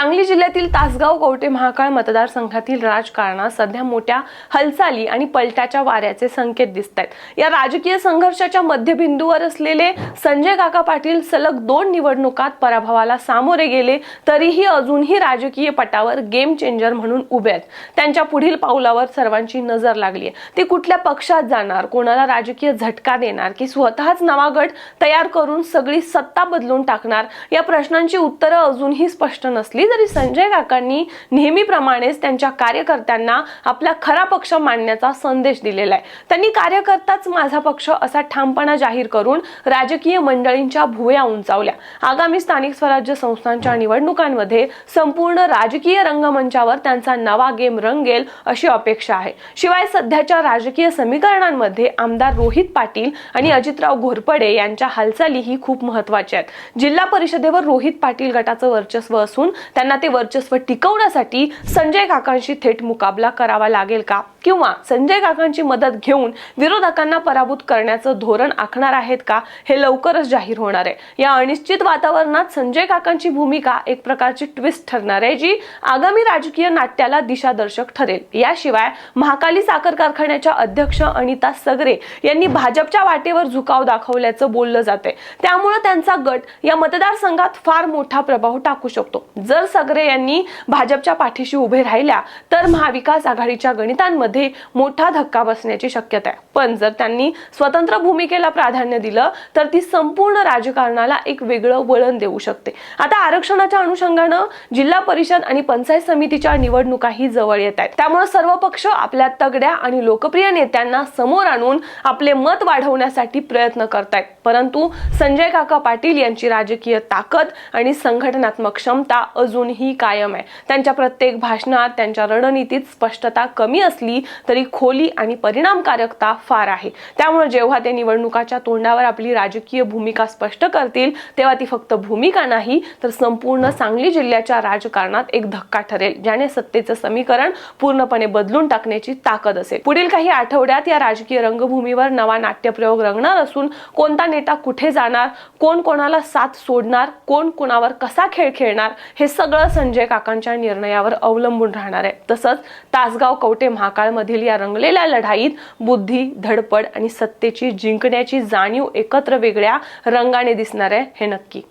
सांगली जिल्ह्यातील तासगाव कवटे महाकाळ मतदारसंघातील राजकारणात सध्या मोठ्या हालचाली आणि पलटाच्या वाऱ्याचे संकेत दिसत आहेत या राजकीय संघर्षाच्या मध्यबिंदूवर असलेले संजय काका पाटील सलग दोन निवडणुकात पराभवाला सामोरे गेले तरीही अजूनही राजकीय पटावर गेम चेंजर म्हणून उभे आहेत. त्यांच्या पुढील पावलावर सर्वांची नजर लागली आहे. ते कुठल्या पक्षात जाणार कोणाला राजकीय झटका देणार की स्वतःच नवा गट तयार करून सगळी सत्ता बदलून टाकणार या प्रश्नांची उत्तरं अजूनही स्पष्ट नसली तरी संजय काकांनी नेहमीप्रमाणेच त्यांच्या कार्यकर्त्यांना आपला खरा पक्ष मांडण्याचा संदेश दिलेला आहे. त्यांनी कार्यकर्ताच माझा पक्ष असा ठामपणा जाहीर करून राजकीय मंडळींच्या भुवया उंचावल्या. आगामी स्थानिक स्वराज्य संस्थांच्या निवडणुकांमध्ये संपूर्ण राजकीय रंगमंचावर त्यांचा नवा गेम रंगेल अशी अपेक्षा आहे. शिवाय सध्याच्या राजकीय समीकरणांमध्ये आमदार रोहित पाटील आणि अजितराव घोरपडे यांच्या हालचाली ही खूप महत्त्वाच्या आहेत. जिल्हा परिषदेवर रोहित पाटील गटाचं वर्चस्व असून त्यांना ते वर्चस्व टिकवण्यासाठी संजय काकांशी थेट मुकाबला करावा लागेल का? किंवा संजय काकांची मदत घेऊन विरोधकांना पराभूत करण्याचं धोरण आखणार आहेत का? हे लवकरच जाहीर होणार आहे. या अनिश्चित वातावरणात संजय काकांची भूमिका एक प्रकारची ट्विस्ट ठरणार आहे जी आगामी राजकीय नाट्याला दिशादर्शक ठरेल. याशिवाय महाकाली साखर कारखान्याच्या अध्यक्ष अनिता सगरे यांनी भाजपच्या वाटेवर झुकाव दाखवल्याचं बोललं जाते त्यामुळे त्यांचा गट या मतदारसंघात फार मोठा प्रभाव टाकू शकतो. जर सगरे यांनी भाजपच्या पाठीशी उभे राहिल्या तर महाविकास आघाडीच्या गणितांमध्ये मोठा धक्का बसण्याची शक्यता आहे. पण जर त्यांनी स्वतंत्र भूमिकेला प्राधान्य दिलं तर ती संपूर्ण राजकारणाला एक वेगळं वळण देऊ शकते. आता आरक्षणाच्या अनुषंगानं जिल्हा परिषद आणि पंचायत समितीच्या निवडणुकाही जवळ येत आहेत. त्यामुळे सर्व पक्ष आपल्या तगड्या आणि लोकप्रिय नेत्यांना समोर आणून आपले मत वाढवण्यासाठी प्रयत्न करतायत. परंतु संजय काका पाटील यांची राजकीय ताकद आणि संघटनात्मक क्षमता अजून अजूनही कायम आहे. त्यांच्या प्रत्येक भाषणात त्यांच्या रणनीतीत स्पष्टता कमी असली तरी खोली आणि परिणामकारकता फार आहे. त्यामुळे जेव्हा ते निवडणुकाच्या तोंडावर आपली राजकीय भूमिका स्पष्ट करतील तेव्हा ती फक्त भूमिका नाही तर संपूर्ण सांगली जिल्ह्याच्या राजकारणात एक धक्का ठरेल ज्याने सत्तेचं समीकरण पूर्णपणे बदलून टाकण्याची ताकद असेल. पुढील काही आठवड्यात या राजकीय रंगभूमीवर नवा नाट्यप्रयोग रंगणार असून कोणता नेता कुठे जाणार कोण कोणाला साथ सोडणार कोण कोणावर कसा खेळ खेळणार हे सगळं संजय काकांच्या निर्णयावर अवलंबून राहणार आहे. तसंच तासगाव कवटे महाकाळ मधील या रंगलेल्या लढाईत बुद्धी धडपड आणि सत्तेची जिंकण्याची जाणीव एकत्र वेगळ्या रंगाने दिसणार आहे हे नक्की.